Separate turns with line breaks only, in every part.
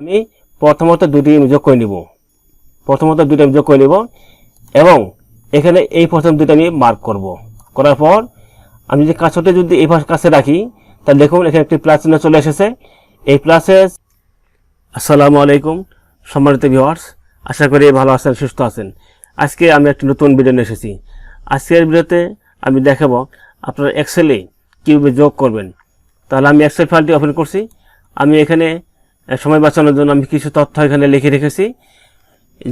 আমি প্রথমত দুটি যোগ করে নিব। প্রথমত দুটি যোগ করে নিব এবং এখানে এই প্রথম দুটো আমি মার্ক করব। করার পর আমি যে কাছটা যদি এই কাছে রাখি, তাহলে দেখুন এখানে একটি প্লাস চিহ্ন চলে এসেছে। এই প্লাসে আসসালামু আলাইকুম, সম্মানিত ভিউয়ার্স আশা করি ভালো আছেন, সুস্থ আছেন। আজকে আমি একটি নতুন ভিডিও নিয়ে এসেছি। আজকের ভিডিওতে আমি দেখাবো আপনারা এক্সেলে কীভাবে যোগ করবেন। তাহলে আমি এক্সেল ফাইলটি ওপেন করছি। আমি এখানে সময় বাঁচানোর জন্য আমি কিছু তথ্য এখানে লিখে রেখেছি।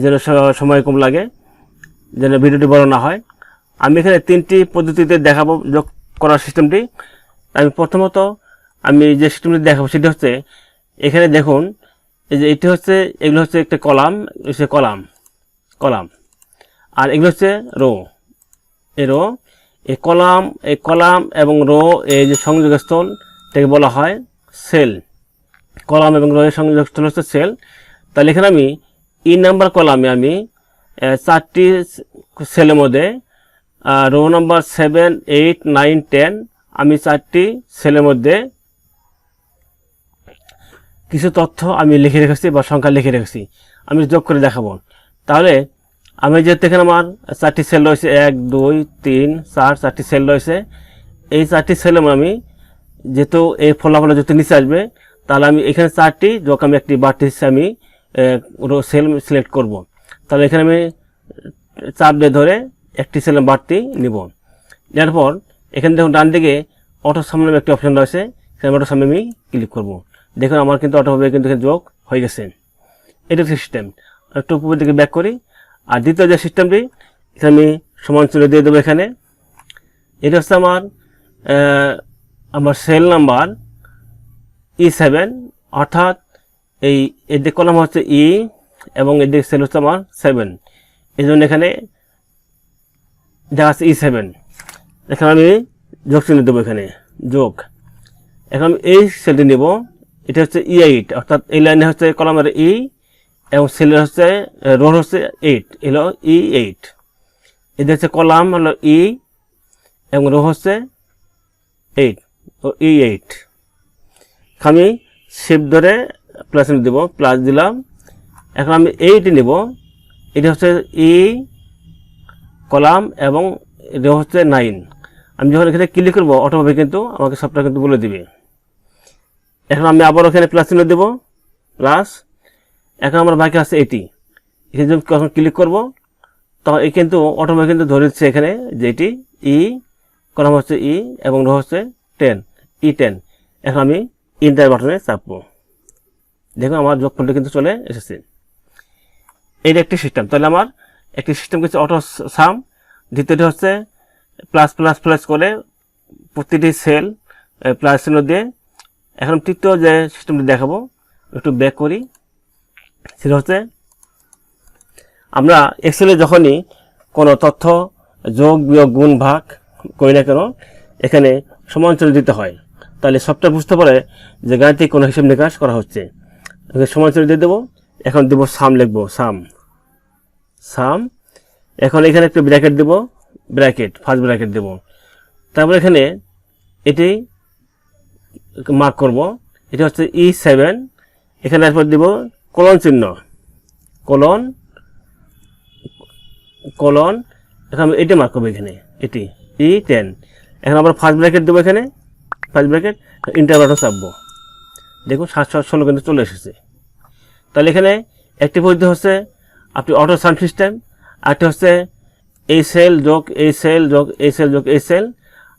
যেন সময় কম লাগে, যেন ভিডিওটি বড় না হয়। আমি এখানে তিনটি পদ্ধতিতে দেখাবো যোগ করার সিস্টেমটি। আমি প্রথমত আমি যে সিস্টেমটি দেখাবো সেটি হচ্ছে, এখানে দেখুন, এই যে এটি হচ্ছে, এগুলো হচ্ছে একটা কলাম হচ্ছে কলাম কলাম। আর এগুলো হচ্ছে রো। এ রো এই কলাম এই কলাম এবং রো, এই যে সংযোগস্থল থেকে বলা হয় সেল। কলাম এবং রো এর সংযোগস্থল হচ্ছে সেল। তাহলে এখানে আমি ই নাম্বার কলামে আমি চারটি সেলের মধ্যে row number seven, eight, nine, ten, আমি চারটি সেলের মধ্যে কিছু তথ্য আমি লিখে রেখেছি বা সংখ্যা লিখে রেখেছি। আমি যোগ করে দেখাবো। তাহলে আমি যেহেতু এখানে আমার চারটি সেল রয়েছে, এক, দুই, তিন, চার চারটি সেল রয়েছে, এই চারটি সেলে আমি যেহেতু এই ফলাফল যেহেতু নিচে আসবে তাহলে আমি এখানে চারটি যোগ আমি একটি বাড়তি হিসেবে আমি সেল সিলেক্ট করব। তাহলে এখানে আমি, চাপ দিয়ে ধরে একটি সেলে বাড়তি নিব। নেওয়ার পর, এখানে দেখুন ডান দিকে অটো সামনে একটি অপশন রয়েছে, সেখানে অটো সামনে আমি ক্লিক করব। দেখুন আমার কিন্তু অটোভাবে কিন্তু যোগ হয়ে গেছে। এটা সিস্টেম একটু উপরের দিকে ব্যাক করি। আর দ্বিতীয় যে সিস্টেমটি এখানে আমি সমান চলে দিয়ে দেবো এখানে। এটা হচ্ছে আমার আমার সেল নাম্বার ই সেভেন অর্থাৎ এই এদিকে কলাম হচ্ছে ই এবং এদিকে সেল হচ্ছে আমার সেভেন এই জন্য এখানে দেখা যাচ্ছে ই সেভেন এখানে আমি যোগ চিহ্ন দেবো এখানে, যোগ। এখন আমি এই সেলটি নেব, এটা হচ্ছে ই এইট অর্থাৎ এই লাইনে হচ্ছে কলামের ই এবং সেলের হচ্ছে রোড হচ্ছে এইট এলো ই এইট এদের হচ্ছে কলাম হলো ই এবং রো হচ্ছে এইট ও ই এইট আমি শিপ ধরে প্লাস দেবো প্লাস দিলাম। এখন আমি এইটি নেব। এটা হচ্ছে ই কলাম এবং এটা হচ্ছে নাইন আমি যখন এখানে ক্লিক করব অটোভাবে কিন্তু আমাকে সবটা কিন্তু বলে দিবে। এখন আমি আবার ওখানে প্লাস চিহ্ন দেবো প্লাস এখন আমার বাকি আছে এটি এখানে যখন ক্লিক করব, তখন এই কিন্তু অটোমেটিক কিন্তু ধরে দিচ্ছে এখানে যে এটি ই কলাম হচ্ছে ই এবং রো হচ্ছে টেন ই টেন এখন আমি ইন্টার বাটনে চাপবো। দেখুন আমার যোগফলটা কিন্তু চলে এসেছে। এইটা একটি সিস্টেম তাহলে আমার একটি সিস্টেম কিছু অটো সাম দ্বিতীয়টি হচ্ছে প্লাস প্লাস প্লাস করে প্রতিটি সেল প্লাস চিহ্ন দিয়ে। এখন তৃতীয় যে সিস্টেমটি দেখাবো, একটু ব্যাক করি। সেটা হচ্ছে আমরা এক্সেলে যখনই কোনো তথ্য যোগ, বিয়োগ, গুণ, ভাগ করি না কেন, এখানে সমান্তরাল দিতে হয়। তাহলে সবটা বুঝতে পারে যে গাণিতিক কোনো হিসেব নিকাশ করা হচ্ছে। এখানে সমান্তরাল দিয়ে দেবো। এখন দেবো সাম লিখব, সাম। সাম। এখন এখানে একটু ব্র্যাকেট দেব, ব্র্যাকেট ফার্স্ট ব্র্যাকেট দেব। তারপর এখানে এটি মার্ক করব। এটা হচ্ছে ই সেভেন এখানে এরপর দিব কলন চিহ্ন। কলন কলন এখন এটি মার্ক করব এখানে, এটি ই টেন এখন আবার ফার্স্ট ব্র্যাকেট দেবো এখানে। ফার্স্ট ব্র্যাকেট ইন্টার বাটন চাপবো। দেখুন, সাত সাত, ষোলো কিন্তু চলে এসেছে। তাহলে এখানে একটি পদ্ধতি হচ্ছে, আপনি অটো সান সিস্টেম আরটি হচ্ছে এই সেল যোগ এই সেল যোগ এই সেল যোগ এই সেল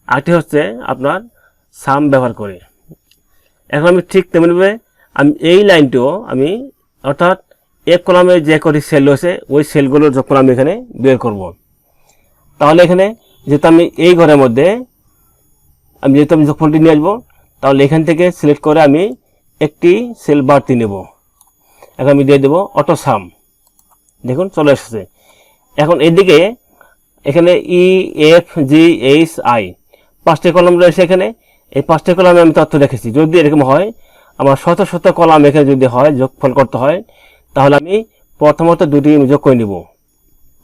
আরটি হচ্ছে আপনার সাম ব্যবহার করে। এখন আমি ঠিক তেমনিভাবে, আমি এই লাইনটিও আমি, অর্থাৎ এক কলামে যে কটি সেল রয়েছে, ওই সেলগুলো যখন আমি এখানে বের করব। তাহলে এখানে, যেহেতু আমি এই ঘরের মধ্যে আমি যেহেতু আমি যোগফলটি নিয়ে আসব, তাহলে এখান থেকে সিলেক্ট করে আমি একটি সেল বাড়তি নেব। এখন আমি দিয়ে দেবো অটো সাম দেখুন, চলে এসেছে। এখন এদিকে এখানে E F G H I পাঁচটি কলম রয়েছে এখানে। এই পাঁচটি কলামে আমি তথ্য রেখেছি যদি এরকম হয়, আমার শত শত কলাম এখানে যদি হয়, যোগফল করতে হয়, তাহলে আমি প্রথমত দুটি আমি যোগ করে নিব।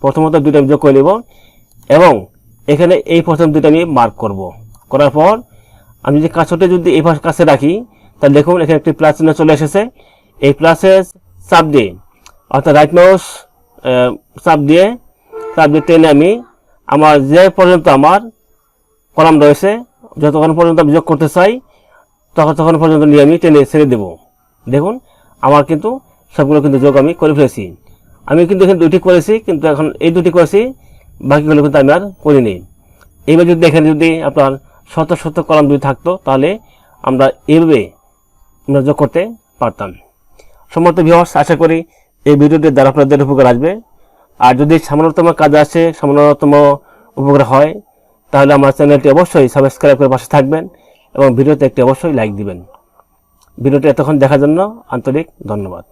প্রথমত দুটি আমি যোগ করে নিব এবং এখানে এই প্রথম দুটি আমি মার্ক করব। করার পর আমি যদি কাছটা যদি এই পাশ কাছে রাখি তাহলে দেখুন এখানে একটি প্লাস চিহ্ন চলে এসেছে। এই প্লাসে চাপ দিয়ে, অর্থাৎ রাইট মাউস চাপ দিয়ে চাপ দিয়ে টেনে আমি আমার যে পর্যন্ত আমার কলাম রয়েছে, যতক্ষণ পর্যন্ত আমি যোগ করতে চাই তখন তখন পর্যন্ত নিয়ে আমি টেনে ছেড়ে দেব। দেখুন, আমার কিন্তু সবগুলো কিন্তু যোগ আমি করে ফেলেছি। আমি কিন্তু এখানে দুটি করেছি, কিন্তু এখন এই দুটি করেছি, বাকিগুলো কিন্তু আমি আর করিনি। এইবার যদি দেখেন যদি আপনার শত শত কলাম যদি থাকতো, তাহলে আমরা আমরা যোগ করতে পারতাম। সমস্ত ভিউয়ার্স আশা করি এই ভিডিওটি দ্বারা আপনাদের উপকার আসবে। আর যদি সামান্যতম কাজ আসে, সামান্যতম উপকার হয়, তাহলে আমার চ্যানেলটি অবশ্যই সাবস্ক্রাইব করে পাশে থাকবেন এবং ভিডিওতে একটি অবশ্যই লাইক দিবেন। ভিডিওটি এতক্ষণ দেখার জন্য আন্তরিক ধন্যবাদ।